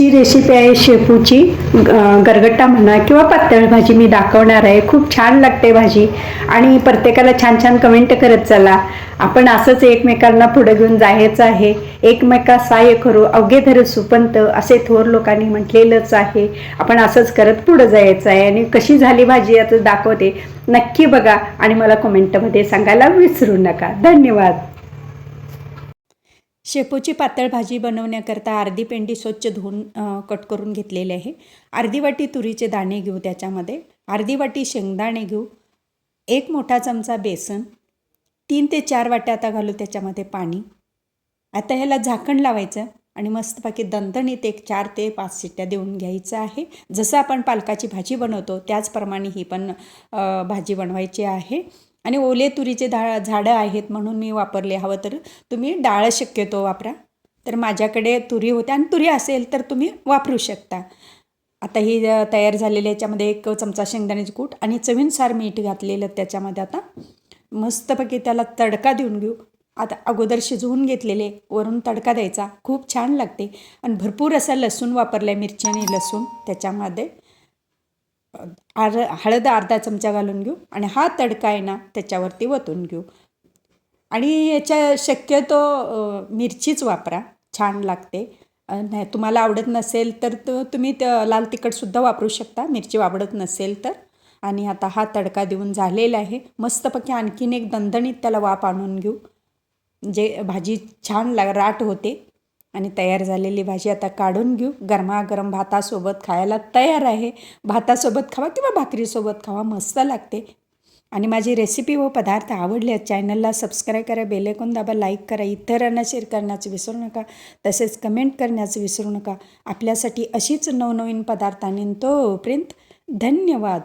आजची रेसिपी आहे शेपूची ग- गरगट्टा म्हणा किंवा पातळ भाजी मी दाखवणार आहे. खूप छान लागते भाजी. आणि प्रत्येकाला छान छान कमेंट करत चला. आपण असंच एकमेकांना पुढे घेऊन जायचं आहे. एकमेका सहाय्य करू अवघे धर सुपंत असे थोर लोकांनी म्हटलेलंच आहे. आपण असंच करत पुढं जायचं आहे. आणि कशी झाली भाजी आता दाखवते. नक्की बघा आणि मला कमेंटमध्ये सांगायला विसरू नका. धन्यवाद. शेपूची पातळ भाजी बनवण्याकरता अर्धी पेंडी स्वच्छ धुवून कट करून घेतलेली आहे. अर्धी वाटी तुरीचे दाणे घेऊ त्याच्यामध्ये. अर्धी वाटी शेंगदाणे घेऊ. एक मोठा चमचा बेसन. तीन ते चार वाट्या आता घालू त्याच्यामध्ये पाणी. आता ह्याला झाकण लावायचं आणि मस्तपैकी दणदणीत एक चार ते पाच शिट्ट्या देऊन घ्यायचं आहे. जसं आपण पालकाची भाजी बनवतो त्याचप्रमाणे ही पण भाजी बनवायची आहे. आणि ओले तुरीचे धा झाडं आहेत म्हणून मी वापरले हवं तर तुम्ही डाळ शक्यतो वापरा. तर माझ्याकडे तुरी होत्या आणि तुरी असेल तर तुम्ही वापरू शकता. आता ही तयार झालेली याच्यामध्ये एक चमचा शेंगदाण्याची कूट आणि चवीनुसार मीठ घातलेलं त्याच्यामध्ये आता. मस्तपैकी त्याला तडका देऊन घेऊ. आता अगोदर शिजवून घेतलेले वरून तडका द्यायचा. खूप छान लागते. आणि भरपूर असा लसूण वापरला आहे मिरची आणि लसूण त्याच्यामध्ये. आर हळद अर्धा चमचा घालून घेऊ आणि हा तडका आहे ना त्याच्यावरती वतून घेऊ. आणि याच्या शक्यतो मिरचीच वापरा छान लागते. नाही तुम्हाला आवडत नसेल तर तो तुम्ही त- लाल तिखटसुद्धा वापरू शकता मिरची आवडत नसेल तर. आणि आता हा तडका देऊन झालेला आहे. मस्तपैकी आणखीन एक दणदणीत त्याला वाफ आणून घेऊ. जे भाजी छान लाग राट होते. आणि तयार झालेली भाजी आता काढून घेऊ. गरमागरम भातासोबत खायला तयार आहे. भातासोबत खावा किंवा भाकरीसोबत खावा मस्त लागते. आणि माझी रेसिपी व पदार्थ आवडले आहेत चॅनलला सबस्क्राईब करा बेलेकून दाबा लाईक करा इतरांना शेअर करण्याचं विसरू नका. तसेच कमेंट करण्याचं विसरू नका. आपल्यासाठी अशीच नवनवीन पदार्थ आणीन तोपर्यंत धन्यवाद.